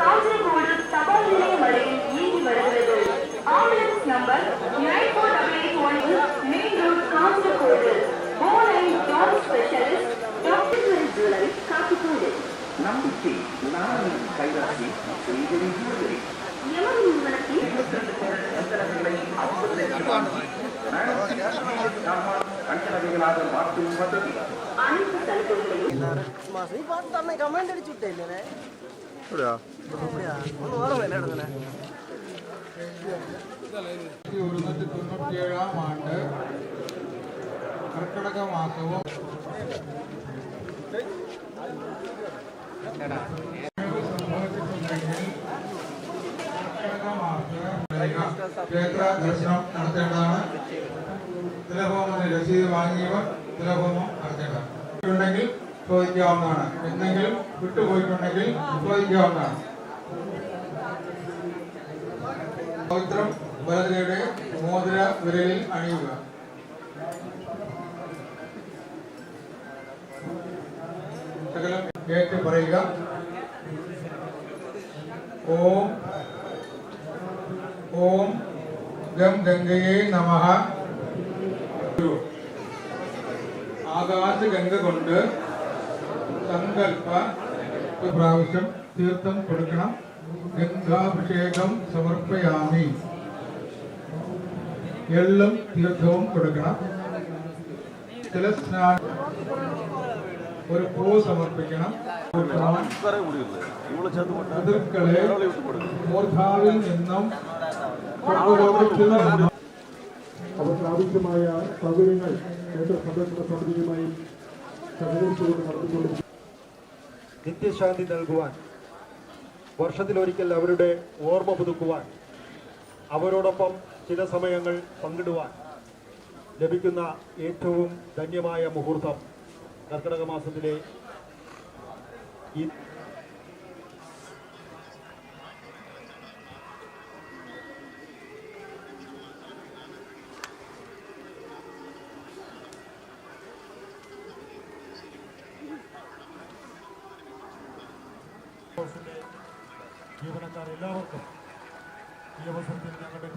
காஞ்சிரகோடு தபால் நிலையம் அருகில் இயங்கி வருகிறது ambulance number nine four double eight one main road Kanjirakodu phone and John specialist doctor jewellery Kappikkodu நம்பிக்கை நாணயம் கைராசி செய்கை ஜுவல்லரி எமது நிறுவனத்தில் இருபத்தி மாற்றும் வசதி. அனைத்து சலுகைகளையும் മാസം ഈ പാട്ട് തന്നെ കമന്റ് അടിച്ചുവിട്ടേ എവിടെയാ அப்படியா ஒன்றும் வரும் என்ன இடத்துல ആയിരത്തി ഒരുന്നൂറ്റി തൊണ്ണൂറ്റിയേഴാം ആണ്ട് കർക്കിടക മാസവും സംഭവിച്ചിട്ടുണ്ടെങ്കിൽ കർക്കിടക മാസം ക്ഷേത്ര ദർശനം നടത്തേണ്ടതാണ് തിലഹോമത്തിന് രസീത് വാങ്ങിയവർ തിലഹോമം നടത്തേണ്ടതാണ് ഉണ്ടെങ്കിൽ ചോദിക്കാവുന്നതാണ്. എന്തെങ്കിലും വിട്ടുപോയിട്ടുണ്ടെങ്കിൽ ചോദിക്കാവുന്നതാണ്. പവിത്രം ഭരതയുടെ മോതിര വിരലിൽ അണിയുക. കേട്ട് പറയുക. ഓം ഓം ഗം ഗംഗയെ നമഃ. ആകാശ ഗംഗ കൊണ്ട് സങ്കല്പ പ്രാവശ്യം തീർത്ഥം കൊടുക്കണം. ഗംഗാഭിഷേകം സമർപ്പയാമി. എള്ളും തീർത്ഥവും കൊടുക്കണം. ചില ജലസ്നാനം ഒരു പൂ സമർപ്പിക്കണം. പിതൃക്കളെ മൂർധാവിൽ നിന്നും അവർക്ക് ആവശ്യമായ സൗകര്യങ്ങൾ നിത്യശാന്തി നൽകുവാൻ വർഷത്തിലൊരിക്കൽ അവരുടെ ഓർമ്മ പുതുക്കുവാൻ അവരോടൊപ്പം ചില സമയങ്ങൾ പങ്കിടുവാൻ ലഭിക്കുന്ന ഏറ്റവും ധന്യമായ മുഹൂർത്തം കർക്കിടക മാസത്തിലെ ഈ ഹൗസിന്റെ ജീവനക്കാർ എല്ലാവർക്കും ഈ അവസരത്തിൽ ഞങ്ങളുടെ ഹൃദയംഗമായ നന്ദി രേഖപ്പെടുത്തുന്നു